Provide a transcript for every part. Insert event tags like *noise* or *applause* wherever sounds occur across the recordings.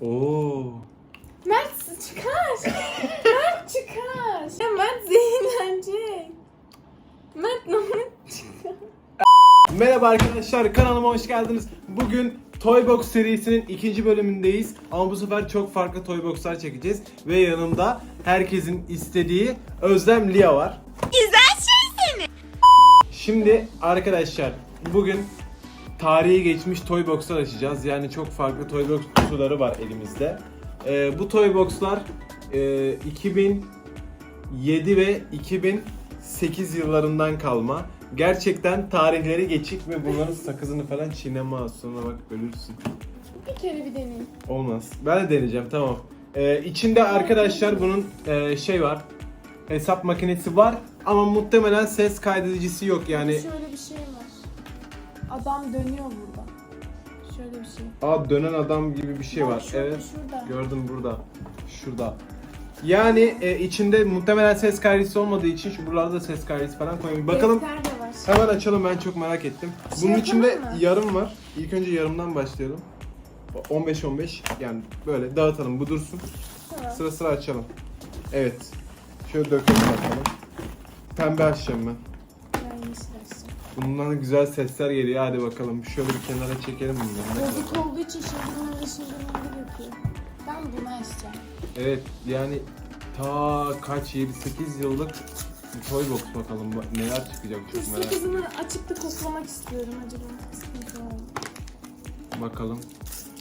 Oo. Mert çıkar. Mert çıkar. Ya Mert zehirlenecek. Mert ne çıkar. Merhaba arkadaşlar kanalıma hoş geldiniz. Bugün Toybox serisinin ikinci bölümündeyiz. Ama bu sefer çok farklı Toybox'lar çekeceğiz. Ve yanımda herkesin istediği Özlem Lia var. Güzel şey seni. Şimdi arkadaşlar bugün tarihi geçmiş Toybox'lar açacağız. Yani çok farklı Toybox kutuları var elimizde. Ee, bu Toybox'lar e, 2007 ve 2008 yıllarından kalma. Gerçekten tarihleri geçik ve bunların sakızını falan çiğneme az sonra bak ölürsün. Bir kere bir deneyim. Olmaz. Ben de deneyeceğim tamam. Ee, içinde arkadaşlar bunun e, şey var. Hesap makinesi var ama muhtemelen ses kaydedicisi yok yani. Şöyle bir şey var. Adam dönüyor burada. Şöyle bir şey. Aa dönen adam gibi bir şey Bak var. şurada, evet. şurada. Gördüm burada. Şurada. Yani e, içinde muhtemelen ses kaydedicisi olmadığı için şu buralarda da ses kaydedicisi falan koyayım. Bakalım Defter de var. hemen açalım ben çok merak ettim. Şey Bunun yapalım içinde mı? yarım var. İlk önce yarımdan başlayalım. 15-15 yani böyle dağıtalım bu dursun. Tamam. Sıra sıra açalım. Evet. Şöyle dökelim bakalım. Pembe açacağım ben. Bundan güzel sesler geliyor. Hadi bakalım. Şöyle bir kenara çekelim bunları. Bozuk olduğu için şıngırmıngır yapıyor. Ben bunu açacağım. Evet yani ta kaç 7-8 yıllık bir toy box bakalım ba- neler çıkacak çok merak Sakızını açıp da koklamak istiyorum acaba. Bakalım.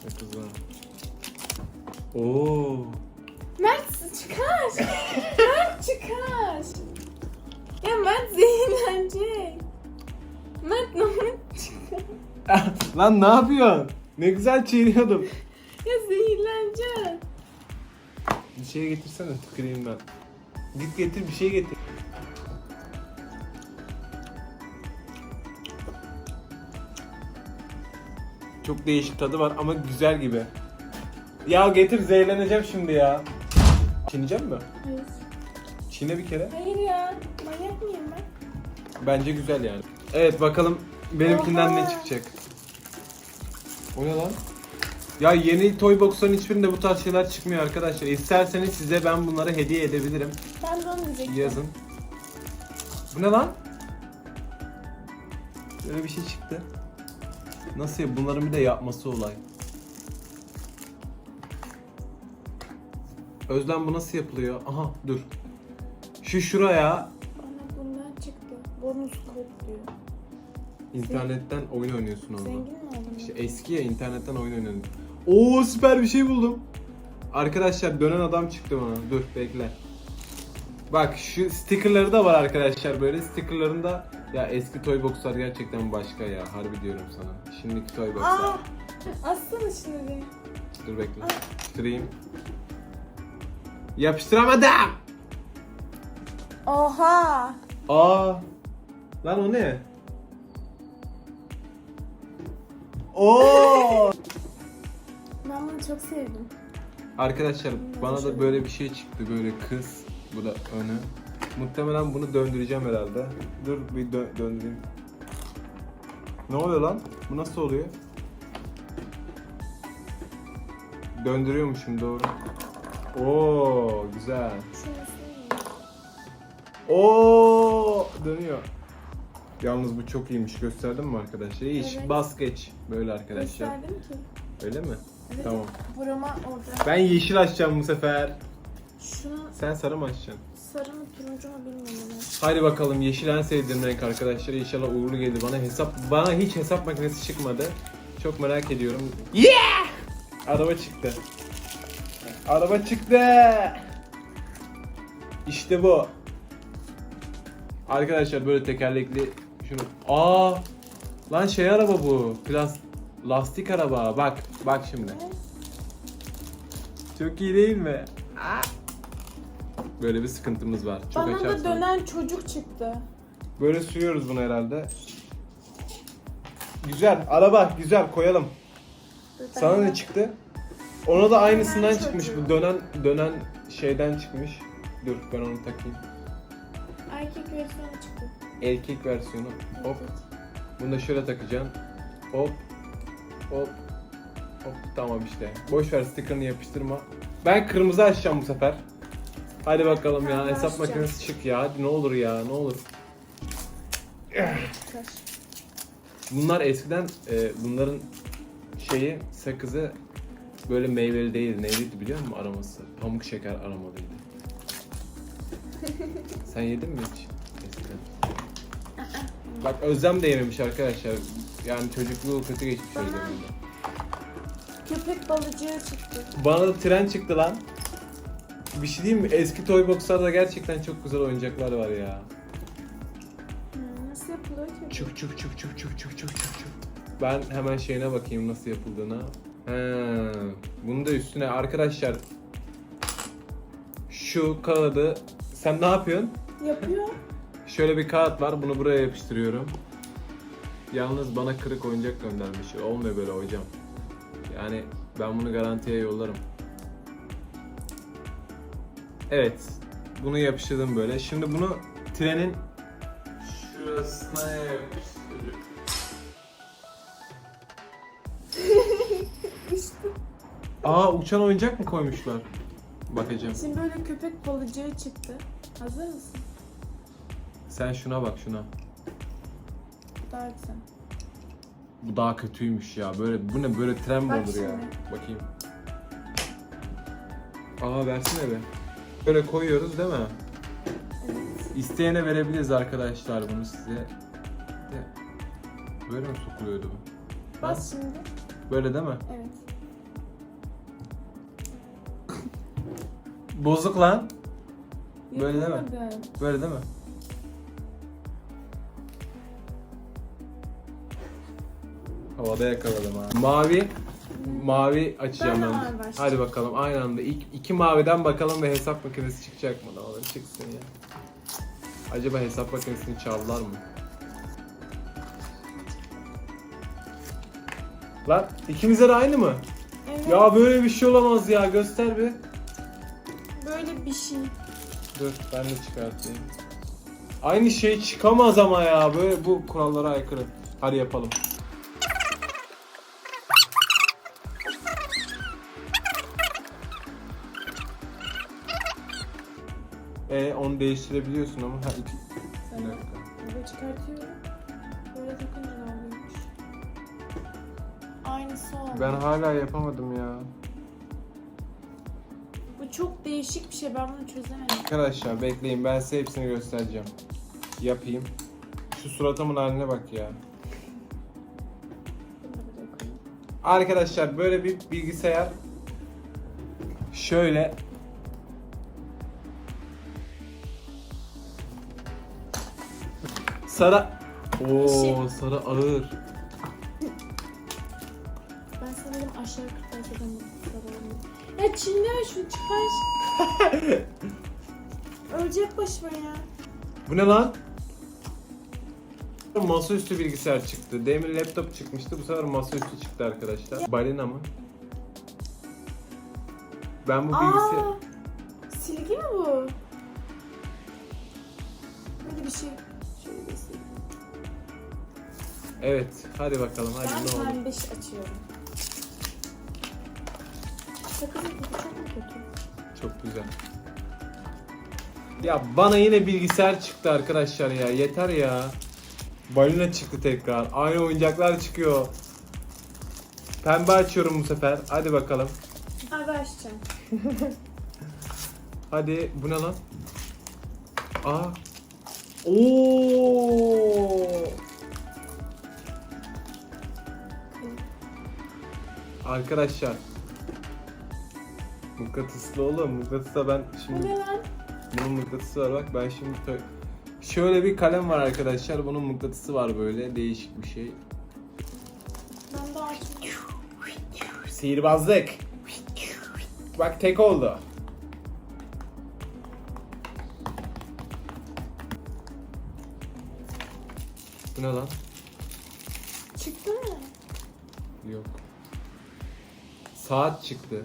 Sakızlar. Oo. Mert çıkar. *laughs* Mert çıkar. Ya Mert *laughs* zehirlenecek. Mert ne. *laughs* Lan ne yapıyorsun? Ne güzel çiğniyordum. Ya zehirlenecek. Bir şey getirsene tüküreyim ben. Git getir bir şey getir. Çok değişik tadı var ama güzel gibi. Ya getir zehirleneceğim şimdi ya. Çiğneyecek mi? Hayır. Çiğne bir kere. Hayır ya. Manyak mıyım ben? Bence güzel yani. Evet bakalım benimkinden ne çıkacak. O ne lan? Ya yeni toy box'ların hiçbirinde bu tarz şeyler çıkmıyor arkadaşlar. İsterseniz size ben bunları hediye edebilirim. Ben de onu diyecektim. Yazın. Bu ne lan? Böyle bir şey çıktı. Nasıl ya? Bunların bir de yapması olay. Özlem bu nasıl yapılıyor? Aha dur. Şu şuraya internetten oyun oynuyorsun orada. Zengin mi oldun? İşte eski ya internetten oyun oynuyorum. Oo süper bir şey buldum. Arkadaşlar dönen adam çıktı bana. Dur bekle. Bak şu stickerları da var arkadaşlar böyle. Stickerlarında ya eski toy boxlar gerçekten başka ya. Harbi diyorum sana. Şimdiki toy boxlar. Aa! Açsana şunu bir. Dur bekle. Yapıştırayım. Yapıştıramadım. Oha! Aa. Lan o ne? Oo. Ben bunu çok sevdim. Arkadaşlar bana da böyle bir şey çıktı böyle kız bu da önü. Muhtemelen bunu döndüreceğim herhalde. Dur bir dö- döndüreyim. Ne oluyor lan? Bu nasıl oluyor? Döndürüyormuşum doğru. Oo güzel. Oo dönüyor. Yalnız bu çok iyiymiş. Gösterdim mi arkadaşlar? İyi iş. Evet. Bas geç. Böyle arkadaşlar. Gösterdim ki. Öyle mi? Evet, Tamam. Burama orada. Ben yeşil açacağım bu sefer. Şunu Sen sarı mı açacaksın? sarı mı turuncu mu bilmiyorum. Hadi bakalım yeşil en sevdiğim renk arkadaşlar. İnşallah uğurlu gelir bana. Hesap bana hiç hesap makinesi çıkmadı. Çok merak ediyorum. Yeah! Araba çıktı. Araba çıktı. İşte bu. Arkadaşlar böyle tekerlekli şunu. Aa! Lan şey araba bu. Plas lastik araba. Bak, bak şimdi. Çok iyi değil mi? Aa! Böyle bir sıkıntımız var. Çok Bana da açarsan- dönen çocuk çıktı. Böyle sürüyoruz bunu herhalde. Güzel, araba güzel koyalım. Sana ne çıktı? Ona da aynısından Dönen çıkmış çocuğu. bu dönen dönen şeyden çıkmış. Dur ben onu takayım. Erkek versiyonu. Erkek versiyonu. Hop. Bunu da şöyle takacaksın. Hop. Hop. Hop tamam işte. Boş ver sticker'ını yapıştırma. Ben kırmızı açacağım bu sefer. Hadi bakalım ya. Hesap makinesi çık ya. Hadi ne olur ya. Ne olur. Bunlar eskiden e, bunların şeyi sakızı böyle meyveli değildi. Neyliydi biliyor musun aroması? Pamuk şeker aromalıydı. *laughs* Sen yedin mi hiç? Eskiden. Bak Özlem de yememiş arkadaşlar. Yani çocukluğu kötü geçmiş Bana... Özlem'in. Köpek balıcığı çıktı. Bana da tren çıktı lan. Bir şey diyeyim mi? Eski toy boxlarda gerçekten çok güzel oyuncaklar var ya. Hmm, nasıl yapılıyor ki? Çık çık çık çık çık çık çık çık. Ben hemen şeyine bakayım nasıl yapıldığına. He, bunu da üstüne arkadaşlar şu kağıdı sen ne yapıyorsun? Yapıyor. Şöyle bir kağıt var bunu buraya yapıştırıyorum. Yalnız bana kırık oyuncak göndermiş. Olmuyor böyle hocam. Yani ben bunu garantiye yollarım. Evet. Bunu yapıştırdım böyle. Şimdi bunu trenin şurasına yapıştırıyorum. *laughs* Aa uçan oyuncak mı koymuşlar? Bakacağım. Şimdi böyle köpek balıcığı çıktı. Hazır mısın? Sen şuna bak şuna. Daha güzel. Bu daha kötüymüş ya. Böyle bu ne böyle tren mi Bak olur ya? şimdi. Bakayım. Aa versene be. Böyle koyuyoruz değil mi? Evet. İsteyene verebiliriz arkadaşlar bunu size. De. Böyle mi sokuluyordu bu? Bas şimdi. Böyle değil mi? Evet. Bozuk lan. Böyle değil mi? Yapamadım. Böyle değil mi? Havada yakaladım ha. Mavi mavi açacağım Ben de ben. mavi. Hadi bakalım aynı anda ilk iki maviden bakalım ve hesap makinesi çıkacak mı? Ne olur çıksın ya. Acaba hesap makinesini çaldılar mı? Lan ikimize de aynı mı? Evet. Ya böyle bir şey olamaz ya göster bir. Böyle bir şey. Dur ben de çıkartayım. Aynı şey çıkamaz ama ya böyle bu kurallara aykırı. Hadi yapalım. Onu değiştirebiliyorsun ama ha iki. Bir dakika. Böyle çıkartıyorum. Böyle takınca ne oluyormuş? Aynısı oldu. Ben hala yapamadım ya. Bu çok değişik bir şey. Ben bunu çözemedim. Arkadaşlar bekleyin ben size hepsini göstereceğim. Yapayım. Şu suratımın haline bak ya. Arkadaşlar böyle bir bilgisayar şöyle Sarı Oo Şey- sarı ağır. Ben sanırım aşağı kırtasiyeden sarılalım. Ya çinleme şunu çıkar. *laughs* Ölecek başıma ya. Bu ne lan? Masaüstü bilgisayar çıktı. Demin laptop çıkmıştı. Bu sefer masaüstü çıktı arkadaşlar. Balina mı? Ben bu bilgisayar... Aa, Evet. Hadi bakalım. Hadi ne Ben olur. pembiş açıyorum. Sakızın koku çok mu kötü? Çok güzel. Ya bana yine bilgisayar çıktı arkadaşlar ya. Yeter ya. Balina çıktı tekrar. Aynı oyuncaklar çıkıyor. Pembe açıyorum bu sefer. Hadi bakalım. Abi açacağım. *laughs* Hadi bu ne lan? Aa. Oo. Arkadaşlar. Mıknatıslı oğlum. Mıknatısla ben Bu şimdi ne lan? bunun mıknatısı var bak ben şimdi tö- şöyle bir kalem var arkadaşlar. Bunun mıknatısı var böyle değişik bir şey. Ben de açmadım. Sihirbazlık. Bak tek oldu. Bu ne lan? Çıktı mı? Yok. Saat çıktı.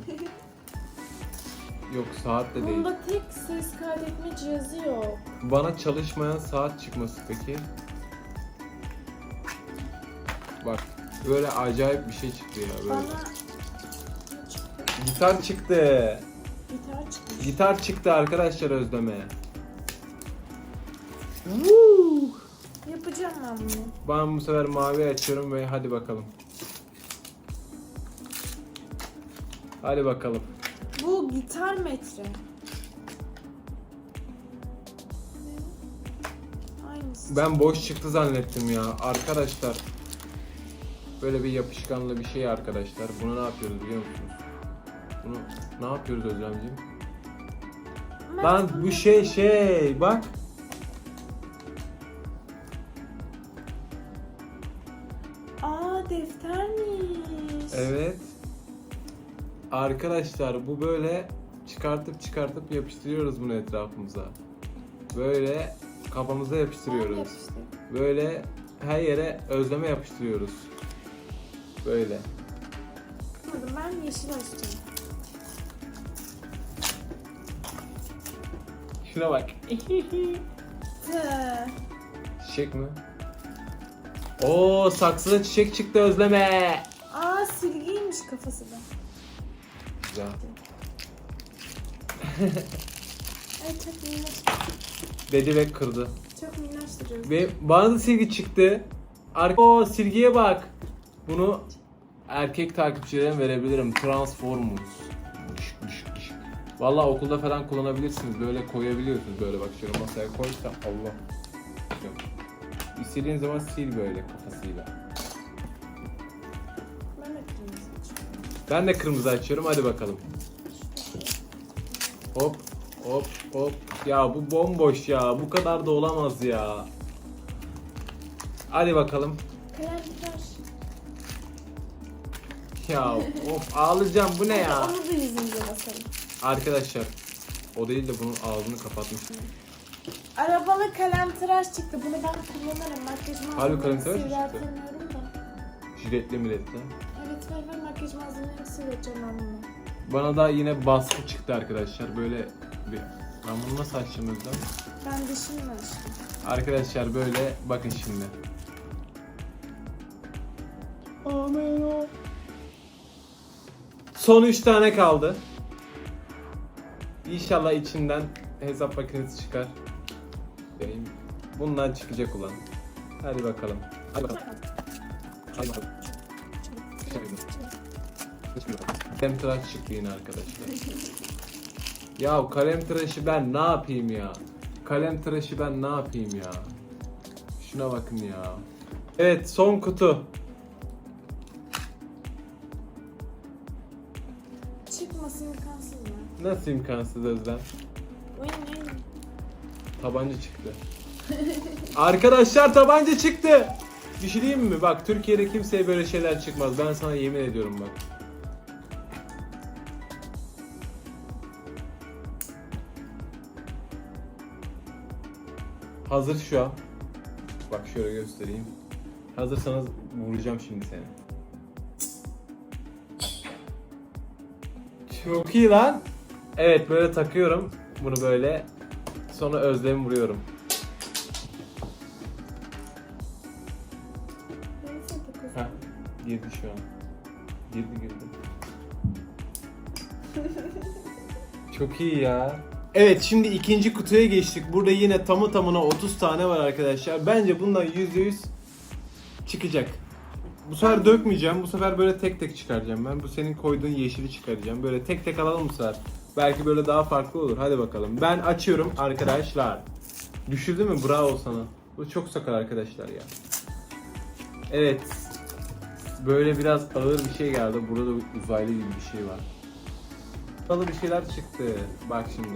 Yok saat de değil. Bunda tek ses kaydetme cihazı yok. Bana çalışmayan saat çıkması peki. Bak böyle acayip bir şey çıktı ya böyle. Bana Gitar çıktı. Gitar çıkmış. Gitar çıktı arkadaşlar Özlem'e. Woo! Yapacağım ben bunu. Ben bu sefer mavi açıyorum ve hadi bakalım. Hadi bakalım. Bu gitar metre. Aynısı. Ben boş çıktı zannettim ya. Arkadaşlar. Böyle bir yapışkanlı bir şey arkadaşlar. Bunu ne yapıyoruz biliyor musunuz? Bunu ne yapıyoruz Özlemciğim? Lan bu şey şey bak. Aa deftermiş. Evet. Arkadaşlar bu böyle çıkartıp çıkartıp yapıştırıyoruz bunu etrafımıza. Böyle kafamıza yapıştırıyoruz. Böyle her yere özleme yapıştırıyoruz. Böyle. Ben yeşil açacağım. Şuna bak. Çiçek mi? Oo saksıda çiçek çıktı özleme. Aa silgiymiş kafası da. Güzel. Ay çok minnoş. Dedi ve kırdı. Çok minnoş duruyor. Ve bana da silgi çıktı. Ar o silgiye bak. Bunu erkek takipçilerime verebilirim. Transformers. Dışık dışık dışık. Valla okulda falan kullanabilirsiniz. Böyle koyabiliyorsunuz. Böyle bak şöyle masaya koysa Allah. Yok. İstediğin zaman sil böyle kafasıyla. Ben de kırmızı açıyorum. Hadi bakalım. Hop hop hop. Ya bu bomboş ya. Bu kadar da olamaz ya. Hadi bakalım. Ya of ağlayacağım bu ne ya? Onu da yüzümüze basalım. Arkadaşlar o değil de bunun ağzını kapatmış. Arabalı kalem tıraş çıktı. Bunu ben kullanırım. Makyaj Harbi kalem tıraş mı çıktı? sürertemiyorum da. Ver ver makyaj malzemeleri süreceğim ben bunu. Bana da yine baskı çıktı arkadaşlar. Böyle bir... Ben bunu nasıl açacağım Özlem? Ben dişimle açtım. Arkadaşlar böyle bakın şimdi. Son 3 tane kaldı. İnşallah içinden hesap makinesi çıkar. Benim bundan çıkacak ulan. Hadi bakalım. Hadi bakalım. Hadi bakalım. Kalem tıraş çıktı yine arkadaşlar. ya kalem tıraşı ben ne yapayım ya? Kalem tıraşı ben ne yapayım ya? Şuna bakın ya. Evet son kutu. Çıkması imkansız ya. Nasıl imkansız Özlem? Oyun oyun. Tabanca çıktı. Arkadaşlar tabanca çıktı. Bir şey diyeyim mi? Bak Türkiye'de kimseye böyle şeyler çıkmaz. Ben sana yemin ediyorum bak. Hazır şu an. Bak şöyle göstereyim. Hazırsanız vuracağım şimdi seni. Çok iyi lan. Evet böyle takıyorum. Bunu böyle. Sonra özlemi vuruyorum. Çok iyi ya. Evet şimdi ikinci kutuya geçtik. Burada yine tamı tamına 30 tane var arkadaşlar. Bence bundan %100 çıkacak. Bu sefer dökmeyeceğim. Bu sefer böyle tek tek çıkaracağım ben. Bu senin koyduğun yeşili çıkaracağım. Böyle tek tek alalım bu sefer. Belki böyle daha farklı olur. Hadi bakalım. Ben açıyorum arkadaşlar. Düşürdü mü? Bravo sana. Bu çok sakar arkadaşlar ya. Evet. Böyle biraz ağır bir şey geldi. Burada da uzaylı gibi bir şey var. Uzaylı bir şeyler çıktı. Bak şimdi.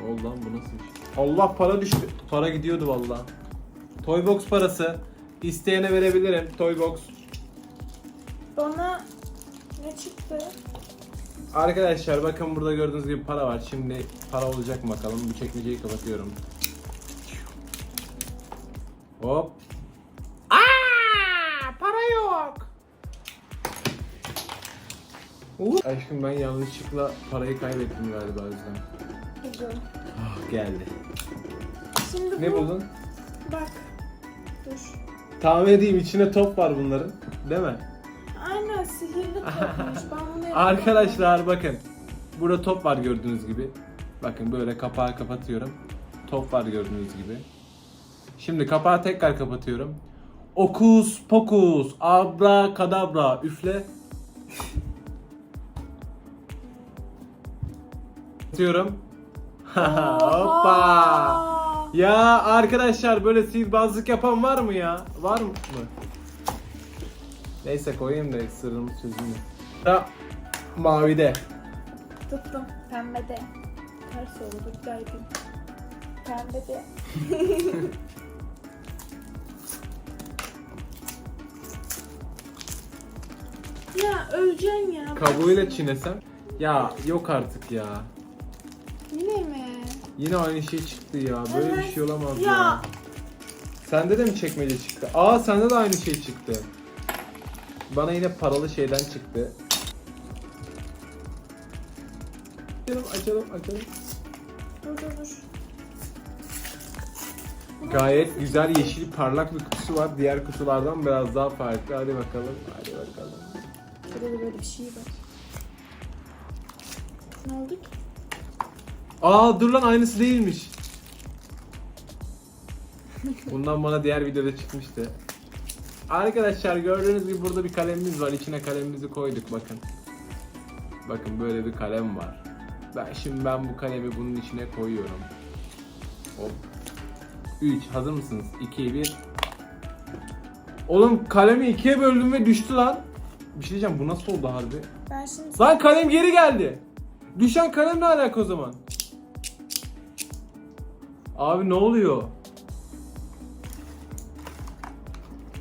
Ne oldu lan bu nasıl bir şey? Allah para düştü. Para gidiyordu valla. Toybox parası. İsteyene verebilirim. Toybox. Bana ne çıktı? Arkadaşlar bakın burada gördüğünüz gibi para var. Şimdi para olacak mı bakalım. Bu çekmeceyi kapatıyorum. Hop. Uh. Aşkım ben yanlışlıkla parayı kaybettim galiba o yüzden. Buldum. Ah geldi. Şimdi Ne bu... buldun? Bak. Dur. Tahmin edeyim içine top var bunların. Değil mi? Aynen sihirli *laughs* topmuş. Ben bunu. Arkadaşlar bakın. Burada top var gördüğünüz gibi. Bakın böyle kapağı kapatıyorum. Top var gördüğünüz gibi. Şimdi kapağı tekrar kapatıyorum. Okus pokus abra kadabra üfle. Atıyorum. *laughs* Hoppa. Ya arkadaşlar böyle sihirbazlık yapan var mı ya? Var mı? Neyse koyayım da sırrımız çözülür. Ya mavide. Tuttum. Pembede. Ters oldu. Gün. Pembede. *laughs* ya öleceksin ya. Kabuğuyla çiğnesem. Ya yok artık ya. Yine mi? Yine aynı şey çıktı ya. Böyle bir şey olamaz ya. Ya. Sende de mi çekmece çıktı? Aa sende de aynı şey çıktı. Bana yine paralı şeyden çıktı. Açalım açalım açalım. Dur dur dur. Gayet güzel yeşil parlak bir kutusu var. Diğer kutulardan biraz daha farklı. Hadi bakalım. Hadi bakalım. Burada da böyle bir şey var. Ne oldu ki? Aa dur lan aynısı değilmiş. *laughs* Bundan bana diğer videoda çıkmıştı. Arkadaşlar gördüğünüz gibi burada bir kalemimiz var. İçine kalemimizi koyduk bakın. Bakın böyle bir kalem var. Ben şimdi ben bu kalemi bunun içine koyuyorum. Hop. 3 hazır mısınız? 2 1 Oğlum kalemi ikiye böldüm ve düştü lan. Bir şey diyeceğim bu nasıl oldu harbi? Ben şimdi Lan kalem geri geldi. Düşen kalem ne alaka o zaman? Abi ne oluyor?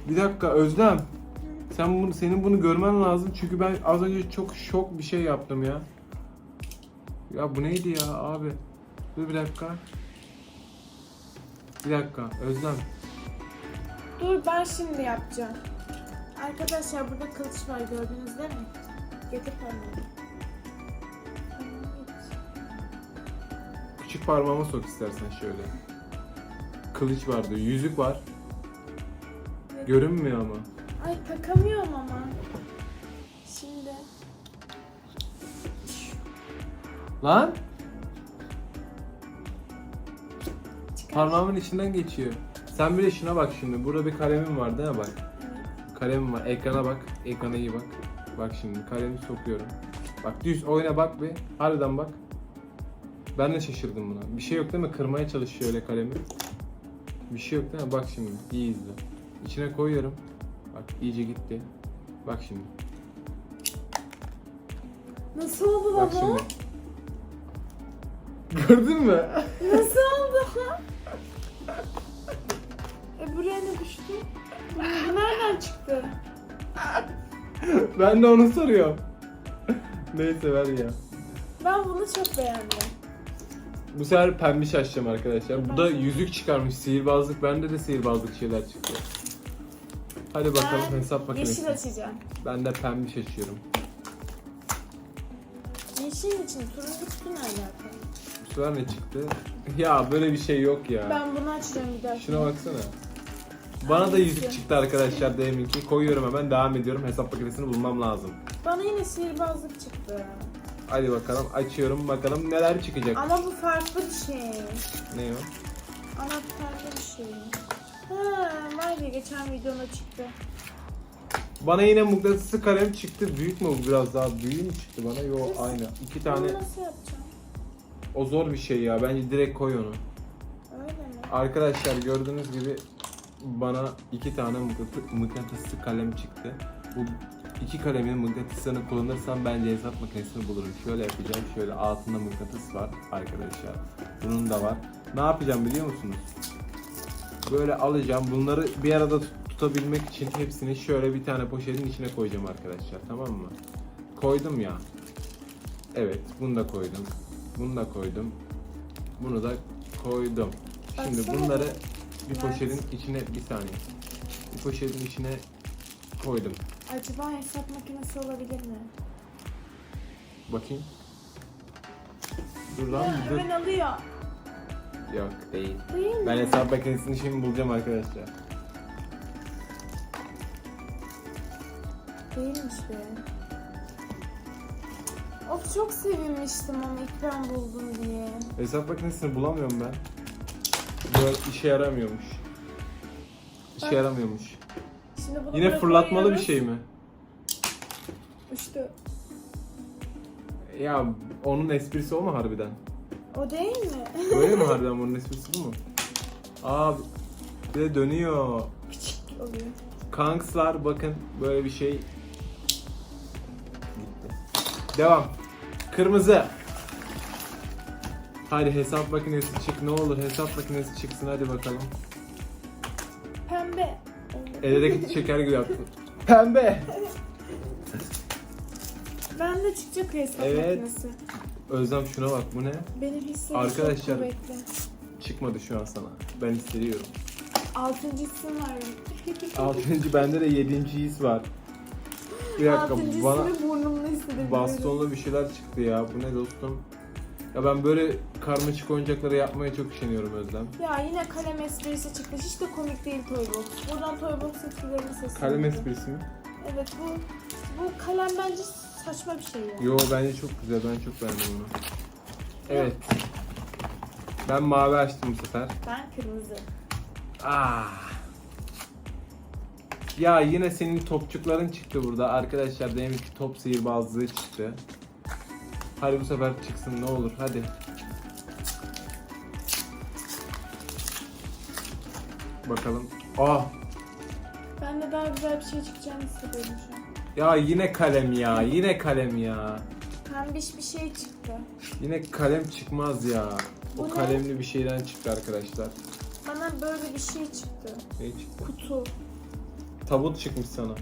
Bir dakika Özlem. Sen bunu senin bunu görmen lazım çünkü ben az önce çok şok bir şey yaptım ya. Ya bu neydi ya abi? Dur bir dakika. Bir dakika Özlem. Dur ben şimdi yapacağım. Arkadaşlar burada kılıç var gördünüz değil mi? Getir parmağını. Küçük parmağıma sok istersen şöyle. Kılıç vardı, yüzük var. Görünmüyor ama. Ay takamıyorum ama. Şimdi. Lan Çıkar. parmağımın içinden geçiyor. Sen bir de şuna bak şimdi. Burada bir kalemim var değil mi bak. Kalemim var. Ekrana bak. Ekrana iyi bak. Bak şimdi kalemi sokuyorum. Bak düz oyna bak bir. Harbiden bak. Ben de şaşırdım buna. Bir şey yok değil mi? Kırmaya çalışıyor öyle kalemi. Bir şey yok değil mi? Bak şimdi. İyi izle. İçine koyuyorum. Bak iyice gitti. Bak şimdi. Nasıl oldu Bak baba? şimdi. *laughs* Gördün mü? Nasıl oldu? e buraya ne düştü? Bu nereden çıktı? ben de onu soruyorum. Neyse ver ya. Ben bunu çok beğendim. Bu sefer pembiş açacağım arkadaşlar. Bu da yüzük çıkarmış. Sihirbazlık. Bende de sihirbazlık şeyler çıktı. Hadi bakalım Ben hesap makinesi. Yeşil açacağım. Ben de pembiş açıyorum. Yeşil için turuncu kutu ne alaka? Bu sefer ne çıktı? Ya böyle bir şey yok ya. Ben bunu açacağım bir daha. Şuna baksana. Bana da yüzük çıktı arkadaşlar deminki. Koyuyorum hemen devam ediyorum. Hesap makinesini bulmam lazım. Bana yine sihirbazlık çıktı. Hadi bakalım açıyorum bakalım neler çıkacak. Ama bu farklı bir şey. Ne o? Anahtarlı bir şey. Ha, var ya geçen videoda çıktı. Bana yine mıknatıslı kalem çıktı. Büyük mü bu biraz daha? Büyüğü mü çıktı bana? Yo Nasıl? aynı. İki Bunu tane. nasıl yapacağım? O zor bir şey ya. Bence direkt koy onu. Öyle mi? Arkadaşlar gördüğünüz gibi bana iki tane mıknatı- mıknatıslı kalem çıktı. Bu iki kalemin mıknatıslarını kullanırsam bence hesap makinesini bulurum. Şöyle yapacağım. Şöyle altında mıknatıs var arkadaşlar. Bunun da var. Ne yapacağım biliyor musunuz? Böyle alacağım. Bunları bir arada tut- tutabilmek için hepsini şöyle bir tane poşetin içine koyacağım arkadaşlar. Tamam mı? Koydum ya. Evet, bunu da koydum. Bunu da koydum. Bunu da koydum. Şimdi bunları bir poşetin içine bir saniye. Bir poşetin içine koydum. Acaba hesap makinesi olabilir mi? Bakayım. Dur lan Ya, dur. hemen alıyor. Yok değil. Değil mi? Ben hesap makinesini şimdi bulacağım arkadaşlar. Değilmiş be. Of çok sevinmiştim ama ben buldum diye. Hesap makinesini bulamıyorum ben. Böyle işe yaramıyormuş. İşe yaramıyormuş. Şimdi bunu Yine buraya fırlatmalı bir koyuyoruz. şey mi? İşte Ya onun esprisi o mu harbiden? o değil mi? Öyle mi *laughs* harbiden bunun esprisi bu mu? Aa bir de dönüyor. Küçük oluyor. Kankslar bakın böyle bir şey gitti. Devam. Kırmızı. Hadi hesap makinesi çık ne olur hesap makinesi çıksın hadi bakalım. Pembe. Eldeki şeker gibi yaptın. Pembe. Ben de çıkacak hesap Evet. makinesi. Özlem şuna bak bu ne? Benim hislerim Arkadaşlar. çok kuvvetli. Çıkmadı şu an sana. Ben hissediyorum. Altıncısı var. Altıncı bende de yedinci his var. Bir dakika Altıncısını bana burnumla hissedebiliyorum. bastonla bir şeyler çıktı ya. Bu ne dostum? Ya ben böyle karmaşık oyuncakları yapmaya çok üşeniyorum Özlem. Ya yine kalem esprisi çıktı. Hiç de komik değil Toybox. Buradan Toybox etkilerini sesleniyorum. Kalem esprisi mi? Evet bu bu kalem bence saçma bir şey ya. Yo bence çok güzel. Ben çok beğendim onu. Evet. Ben mavi açtım bu sefer. Ben kırmızı. Ah. Ya yine senin topçukların çıktı burada. Arkadaşlar benimki top sihirbazlığı çıktı. Hadi bu sefer çıksın ne olur hadi. Bakalım. Ah. Ben de daha güzel bir şey çıkacağını hissediyorum şu an. Ya yine kalem ya. Yine kalem ya. Pembiş bir şey çıktı. Yine kalem çıkmaz ya. Bu O ne? kalemli bir şeyden çıktı arkadaşlar. Bana böyle bir şey çıktı. Ne çıktı? Kutu. Tabut çıkmış sana.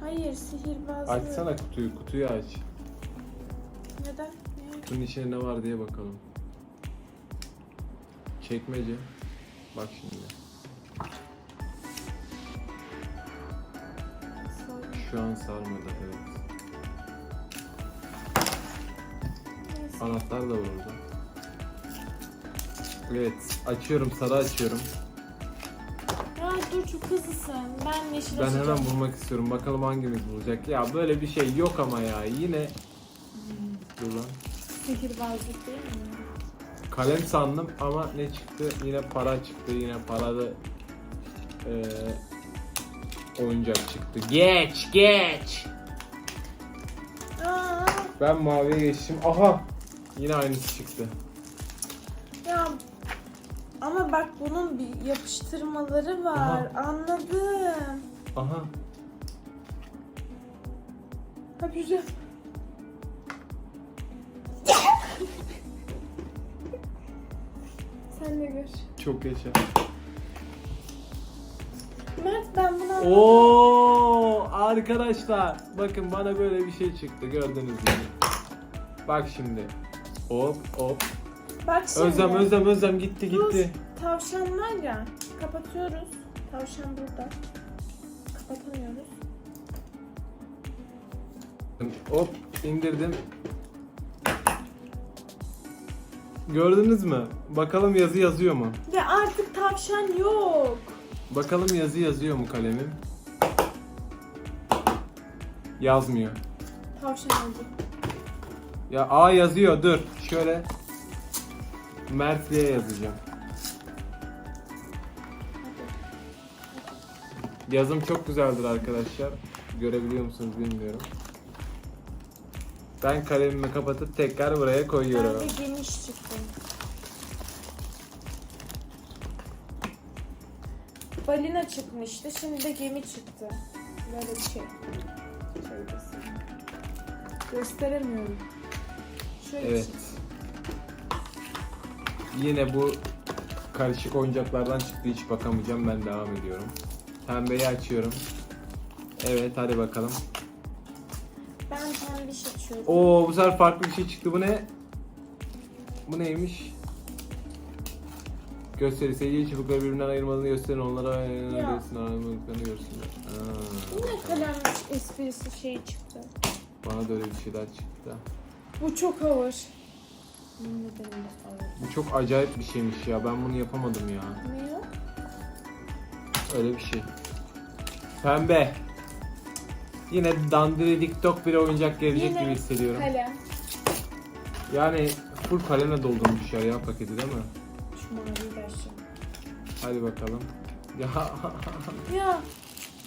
Hayır sihirbazlık. Açsana kutuyu. Kutuyu aç. Neden? Niye? Kutunun içinde ne var diye bakalım. Çekmece. Bak şimdi. Şu an sarmadı evet. Neyse. Anahtar da var orada. Evet açıyorum sarı açıyorum. Ya dur çok hızlısın. Ben yeşil Ben açacağım. hemen bulmak istiyorum. Bakalım hangimiz bulacak. Ya böyle bir şey yok ama ya. Yine Dur lan. Sihirbazlık değil mi? Kalem sandım ama ne çıktı? Yine para çıktı. Yine paralı eee oyuncak çıktı. Geç geç. Aa, Ben maviye geçtim. Aha! Yine aynısı çıktı. ya ama bak bunun bir yapıştırmaları var. Anladım. Aha. Ha güzel. Sen de gör. Çok yaşa. Mert ben bunu anladım. Oo arkadaşlar bakın bana böyle bir şey çıktı gördünüz gibi. Bak şimdi. Hop hop. Bak şimdi. Özlem Özlem Özlem gitti Dur. gitti. Tavşan var ya. Kapatıyoruz. Tavşan burada. Kapatamıyoruz. Hop indirdim. Gördünüz mü? Bakalım yazı yazıyor mu? Ve artık tavşan yok. Bakalım yazı yazıyor mu kalemim? Yazmıyor. Tavşan oldu. Ya A yazıyor dur. Şöyle Mert diye yazacağım. Yazım çok güzeldir arkadaşlar. Görebiliyor musunuz bilmiyorum. Ben kalemimi kapatıp tekrar buraya koyuyorum. Ben de geniş çıktı. Balina çıkmıştı. Şimdi de gemi çıktı. Böyle bir şey. Gösteremiyorum. Şöyle Evet. çıktı. Yine bu karışık oyuncaklardan çıktı hiç bakamayacağım. Ben devam ediyorum. Pembeyi açıyorum. Evet hadi bakalım. Açıyorum. Oo bu sefer farklı bir şey çıktı. Bu ne? Bu neymiş? Gösteri seyirci çubukları birbirinden ayırmalarını gösterin onlara ayırmalarını ayırmalarını görsünler. Aa, Yine kalem esprisi şey çıktı. Bana da öyle bir şeyler çıktı. Bu çok ağır. Bunun nedeni de ağır. Bu çok acayip bir şeymiş ya. Ben bunu yapamadım ya. Ne o? Öyle bir şey. Pembe. Yine dandirik tok bir oyuncak gelecek Yine gibi hissediyorum. kalem. Yani full kalemle doldurmuşlar ya paketi değil mi? Şu de aşağı. Hadi bakalım. *laughs* Ya Ya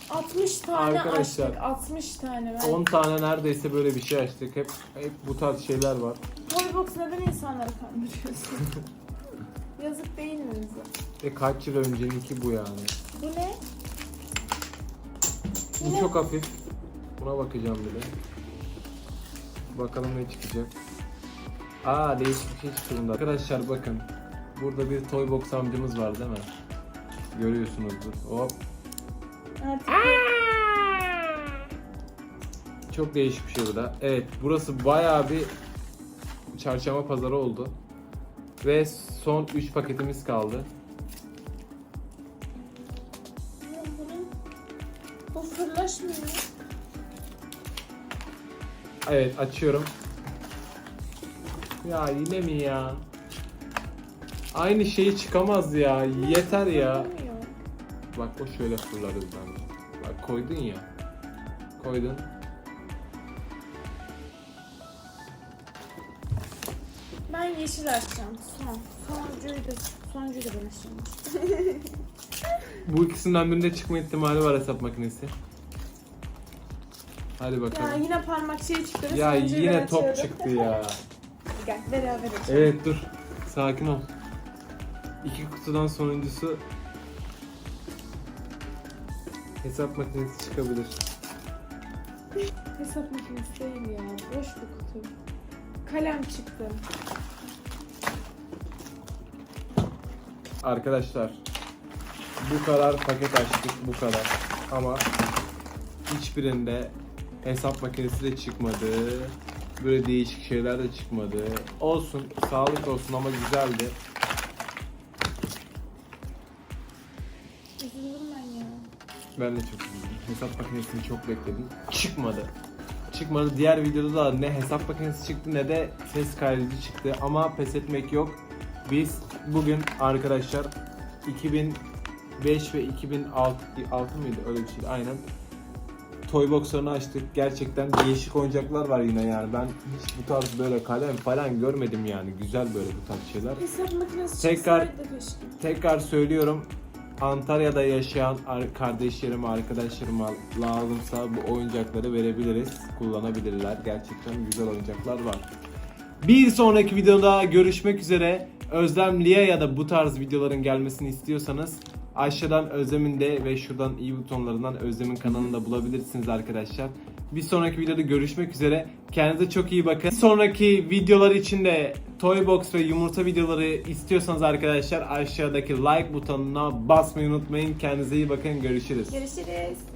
60 tane Arkadaşlar, açtık. 60 tane. Ben 10 tane neredeyse böyle bir şey açtık. Hep, hep bu tarz şeyler var. Toybox neden insanları kandırıyorsun? *laughs* Yazık değil mi bize? E kaç yıl önceninki bu yani. Bu ne? Bu Yine- çok hafif. Buna bakacağım bile. Bakalım ne çıkacak. Aa değişik bir şey çıktı bunda. Arkadaşlar bakın. Burada bir toy box amcamız var değil mi? Görüyorsunuzdur. Hop. Artık Çok değişik bir şey bu da. Evet burası bayağı bir çarşamba pazarı oldu. Ve son 3 paketimiz kaldı. Evet açıyorum. Ya yine mi ya? Aynı şey çıkamaz ya. Yeter ya. Bak o şöyle fırlarız bence. Bak koydun ya. Koydun. Ben yeşil açacağım. Son. Sonuncuyu da, sonuncuyu da ben açacağım. Bu ikisinden birinde çıkma ihtimali var hesap makinesi. Hadi Ya bakalım. yine parmak şey çıktı. Ya, sonuncuyu ben yine top açıyorum. çıktı ya. *laughs* Gel beraber açalım. Evet dur. Sakin ol. İki kutudan sonuncusu hesap makinesi çıkabilir. *laughs* Hesap makinesi değil ya. Boş bir kutu. Kalem çıktı. Arkadaşlar bu kadar paket açtık bu kadar ama hiçbirinde hesap makinesi de çıkmadı. Böyle değişik şeyler de çıkmadı. Olsun, sağlık olsun ama güzeldi. Üzüldüm ben ya. Ben de çok üzüldüm. Hesap makinesini çok bekledim. Çıkmadı. Çıkmadı. Diğer videoda da ne hesap makinesi çıktı ne de ses kaydedici çıktı. Ama pes etmek yok. Biz bugün arkadaşlar 2005 ve 2006 6 mıydı öyle bir şeydi aynen. Toybox'larını açtık. Gerçekten değişik oyuncaklar var yine yani. Ben hiç bu tarz böyle kalem falan görmedim yani. Güzel böyle bu tarz şeyler. Hesap makinesi Tekrar- çıksaydı keşke. Tekrar söylüyorum. Antalya'da yaşayan ar- kardeşlerime, arkadaşlarıma lazımsa bu oyuncakları verebiliriz. Kullanabilirler. Gerçekten güzel oyuncaklar var. Bir sonraki videoda görüşmek üzere. Özlem Lia ya da bu tarz videoların gelmesini istiyorsanız aşağıdan Özlem'in de ve şuradan i butonlarından Özlem'in kanalını da bulabilirsiniz arkadaşlar. Bir sonraki videoda görüşmek üzere. Kendinize çok iyi bakın. Bir sonraki videolar için de Toybox ve yumurta videoları istiyorsanız arkadaşlar aşağıdaki like butonuna basmayı unutmayın. Kendinize iyi bakın. Görüşürüz. Görüşürüz.